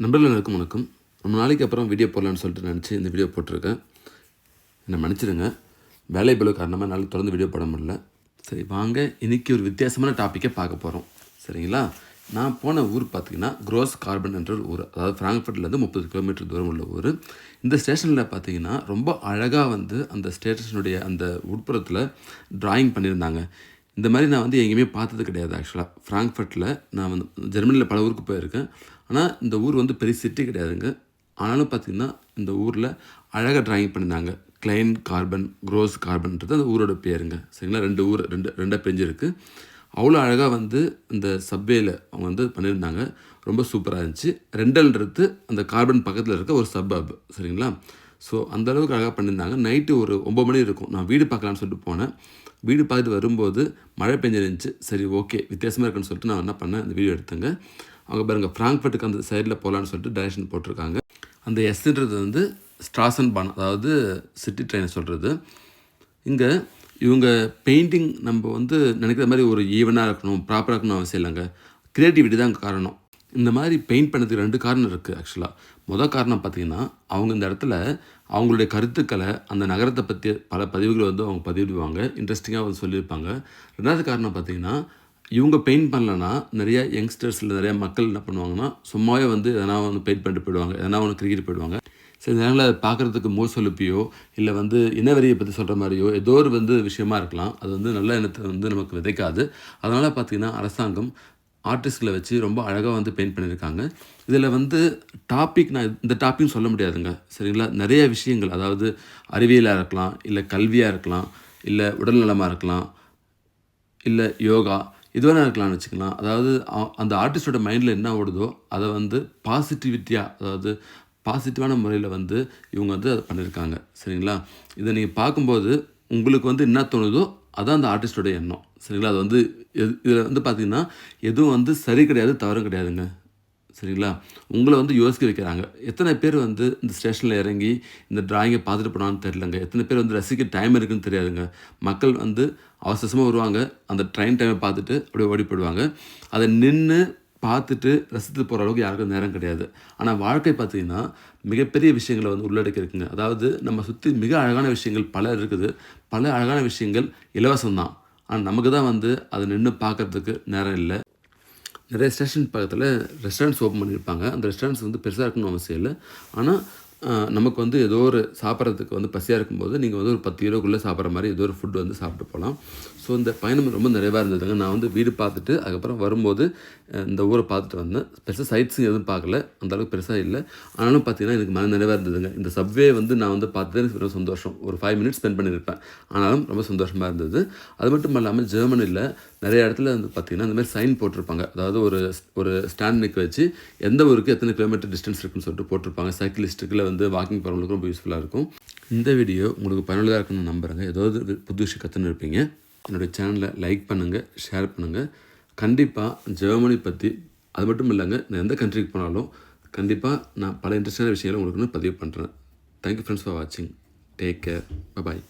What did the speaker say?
நண்பர்கள் எல்லாருக்கும் வணக்கம். ரொம்ப நாளைக்கு அப்புறம் வீடியோ போடலான்னு சொல்லிட்டு நினச்சி இந்த வீடியோ போட்டிருக்கேன். என்னை மன்னிச்சிடுங்க. வேலை பலு காரணமாக என்னால் தொடர்ந்து வீடியோ போட முடியல. சரி வாங்க. இன்றைக்கி ஒரு வித்தியாசமான டாப்பிக்கை பார்க்க போகிறோம் சரிங்களா? நான் போன ஊர் பார்த்தீங்கன்னா க்ரோஸ் கார்பன் என்ற ஒரு ஊர். அதாவது ஃப்ராங்க்ஃபர்ட்லேருந்து முப்பது கிலோமீட்டர் தூரம் உள்ள ஊர். இந்த ஸ்டேஷனில் பார்த்தீங்கன்னா ரொம்ப அழகாக வந்து அந்த ஸ்டேஷனுடைய அந்த உட்புறத்தில் ட்ராயிங் பண்ணியிருந்தாங்க. இந்த மாதிரி நான் வந்து எங்கேயுமே பார்த்தது கிடையாது ஆக்சுவலாக ஃப்ராங்க்ஃபர்ட்டில் நான் வந்து ஜெர்மனியில் பல ஊருக்கு போயிருக்கேன். ஆனால் இந்த ஊர் வந்து பெரிய சிட்டி கிடையாதுங்க. ஆனாலும் பார்த்திங்கன்னா இந்த ஊரில் அழகாக டிராயிங் பண்ணியிருந்தாங்க. கிளைன் கார்பன் க்ரோஸ் கார்பன்ன்றது அந்த ஊரோட பேருங்க. சரிங்களா? ரெண்டு ஊர் ரெண்டு ரெண்டாக பிரிஞ்சு இருக்குது அவ்வளோ அழகாக வந்து இந்த சப்வேயில் அவங்க வந்து பண்ணியிருந்தாங்க. ரொம்ப சூப்பராக இருந்துச்சு. ரெண்டல்ன்றது அந்த கார்பன் பக்கத்தில் இருக்க ஒரு சப்பப் சரிங்களா? ஸோ அந்த அளவுக்கு அழகாக பண்ணியிருந்தாங்க. நைட்டு ஒரு ஒம்பது மணி இருக்கும். நான் வீடு பார்க்கலான்னு சொல்லிட்டு போனேன். வீடு பார்த்துட்டு வரும்போது மழை பெஞ்சிருந்துச்சு. சரி ஓகே வித்தியாசமாக இருக்குன்னு சொல்லிட்டு நான் என்ன பண்ணேன் அந்த வீடியோ எடுத்தேங்க. அவங்க பாருங்கள் ஃப்ராங்க்ஃபர்ட்டுக்கு அந்த சைடில் போகலான்னு சொல்லிட்டு டைரக்ஷன் போட்டிருக்காங்க. அந்த எஸ்ன்றது வந்து ஸ்ட்ராசன் பான் அதாவது சிட்டி ட்ரெயினை சொல்கிறது இங்கே இவங்க பெயிண்டிங் நம்ம வந்து நினைக்கிற மாதிரி ஒரு ஈவனாக இருக்கணும் ப்ராப்பராக இருக்கணும் அவசியம் இல்லைங்க. க்ரியேட்டிவிட்டி தான் காரணம். இந்த மாதிரி பெயிண்ட் பண்ணதுக்கு ரெண்டு காரணம் இருக்குது ஆக்சுவலாக மொதல் காரணம் பார்த்தீங்கன்னா அவங்க இந்த இடத்துல அவங்களுடைய கருத்துக்களை அந்த நகரத்தை பற்றி பல பதிவுகளை வந்து அவங்க பதிவிடுவாங்க இன்ட்ரெஸ்டிங்காக வந்து சொல்லியிருப்பாங்க. ரெண்டாவது காரணம் பார்த்தீங்கன்னா இவங்க பெயிண்ட் பண்ணலன்னா நிறைய யங்ஸ்டர்ஸில் நிறையா மக்கள் என்ன பண்ணுவாங்கன்னா சும்மாவே வந்து எதனா ஒன்று பெயிண்ட் பண்ணிட்டு போயிடுவாங்க எதனா ஒன்று கிரிக்கெட் போயிடுவாங்க. சில நேரங்களில் அதை பார்க்குறதுக்கு மோசொலுப்பியோ இல்லை வந்து இனவெறியை பற்றி சொல்கிற மாதிரியோ ஏதோ ஒரு வந்து விஷயமா இருக்கலாம். அது வந்து நல்ல எண்ணத்தை வந்து நமக்கு விதைக்காது. அதனால் பார்த்திங்கன்னா அரசாங்கம் ஆர்டிஸ்ட்களை வச்சு ரொம்ப அழகாக வந்து பெயிண்ட் பண்ணியிருக்காங்க. இதில் வந்து டாபிக் நான் இந்த டாபிக் சொல்ல முடியாதுங்க. சரிங்களா? நிறைய விஷயங்கள் அதாவது அறிவியலாக இருக்கலாம் இல்லை கல்வியாக இருக்கலாம் இல்லை உடல்நலமாக இருக்கலாம் இல்லை யோகா இது வேணா இருக்கலாம்னு வச்சுக்கலாம். அதாவது அந்த ஆர்டிஸ்டோட மைண்டில் என்ன ஓடுதோ அதை வந்து பாசிட்டிவிட்டியாக அதாவது பாசிட்டிவான முறையில் வந்து இவங்க வந்து அதை பண்ணியிருக்காங்க. சரிங்களா? இதை நீங்கள் பார்க்கும்போது உங்களுக்கு வந்து என்ன தோணுதோ அதுதான் அந்த ஆர்டிஸ்டோட எண்ணம். சரிங்களா? அது வந்து இதில் வந்து பார்த்தீங்கன்னா எதுவும் வந்து சரி கிடையாது தவறும் கிடையாதுங்க. சரிங்களா? உங்களை வந்து யோசிக்க வைக்கிறாங்க. எத்தனை பேர் வந்து இந்த ஸ்டேஷனில் இறங்கி இந்த ட்ராயிங்கை பார்த்துட்டு போனான்னு தெரிலங்க எத்தனை பேர் வந்து ரசிக்க டைம் இருக்குன்னு தெரியாதுங்க. மக்கள் வந்து அவசரமாக வருவாங்க. அந்த ட்ரெயின் டைமை பார்த்துட்டு அப்படியே ஓடி போயிடுவாங்க. அதை நின்று பார்த்துட்டு ரசித்து போகிற அளவுக்கு யாருக்கும் நேரம் கிடையாது. ஆனால் வாழ்க்கை பார்த்தீங்கன்னா மிகப்பெரிய விஷயங்களை வந்து உள்ளடக்கி இருக்குங்க அதாவது நம்ம சுற்றி மிக அழகான விஷயங்கள் பல இருக்குது. பல அழகான விஷயங்கள் இலவசம்தான். ஆனால் நமக்கு தான் வந்து அதை நின்று பார்க்கறதுக்கு நேரம் இல்லை. நிறைய ஸ்டேஷன் பக்கத்தில் ரெஸ்டாரண்ட்ஸ் ஓப்பன் பண்ணியிருப்பாங்க. அந்த ரெஸ்டாரண்ட்ஸ் வந்து பெருசாக இருக்கணும்னு அவசியம் இல்லை. ஆனால் நமக்கு வந்து ஏதோ ஒரு சாப்பிட்றதுக்கு வந்து பசியாக இருக்கும்போது நீங்கள் வந்து ஒரு பத்து யூரோக்குள்ளே சாப்பிட்ற மாதிரி ஏதோ ஒரு ஃபுட் வந்து சாப்பிட்டு போகலாம். ஸோ இந்த பயணம் ரொம்ப நிறைவாக இருந்ததுங்க. நான் வந்து வீடு பார்த்துட்டு அதுக்கப்புறம் வரும்போது இந்த ஊரை பார்த்துட்டு வந்தேன். பெருசாக சைட்ஸும் எதுவும் பார்க்கல. அந்தளவுக்கு பெருசாக இல்லை. ஆனாலும் பார்த்தீங்கன்னா எனக்கு மன நிறைவாக இருந்ததுங்க. இந்த சப்வே வந்து நான் வந்து பார்த்தது எனக்கு ரொம்ப சந்தோஷம். ஒரு ஃபைவ் மினிட்ஸ் ஸ்பெண்ட் பண்ணியிருப்பேன். ஆனாலும் ரொம்ப சந்தோஷமாக இருந்தது. அது மட்டும் இல்லாமல் ஜெர்மனியில் நிறைய இடத்துல வந்து பார்த்திங்கன்னா இந்த மாதிரி சைன் போட்டிருப்பாங்க. அதாவது ஒரு ஒரு ஸ்டாண்ட் நிற்க வச்சு எந்த ஊருக்கு எத்தனை கிலோமீட்டர் டிஸ்டன்ஸ் இருக்குன்னு சொல்லிட்டு போட்டிருப்பாங்க. சைக்கிளிஸ்ட்டுக்கில் வந்து வந்து வாக்கிங் போகிறவங்களுக்கு ரொம்ப யூஸ்ஃபுல்லாக இருக்கும். இந்த வீடியோ உங்களுக்கு பயனுள்ளதாக இருக்குன்னு நம்புகிறேங்க ஏதாவது புது விஷயம் கற்றுன்னு இருப்பீங்க. என்னுடைய சேனலை லைக் பண்ணுங்கள் ஷேர் பண்ணுங்கள் கண்டிப்பாக ஜெர்மனி பற்றி அது மட்டும் இல்லைங்க நான் எந்த கண்ட்ரிக்கு போனாலும் கண்டிப்பாக நான் பல இன்ட்ரெஸ்டான விஷயங்களை உங்களுக்கு பதிவு பண்ணுறேன் தேங்க்யூ ஃப்ரெண்ட்ஸ் ஃபார் வாட்சிங் டேக் கேர் பாய்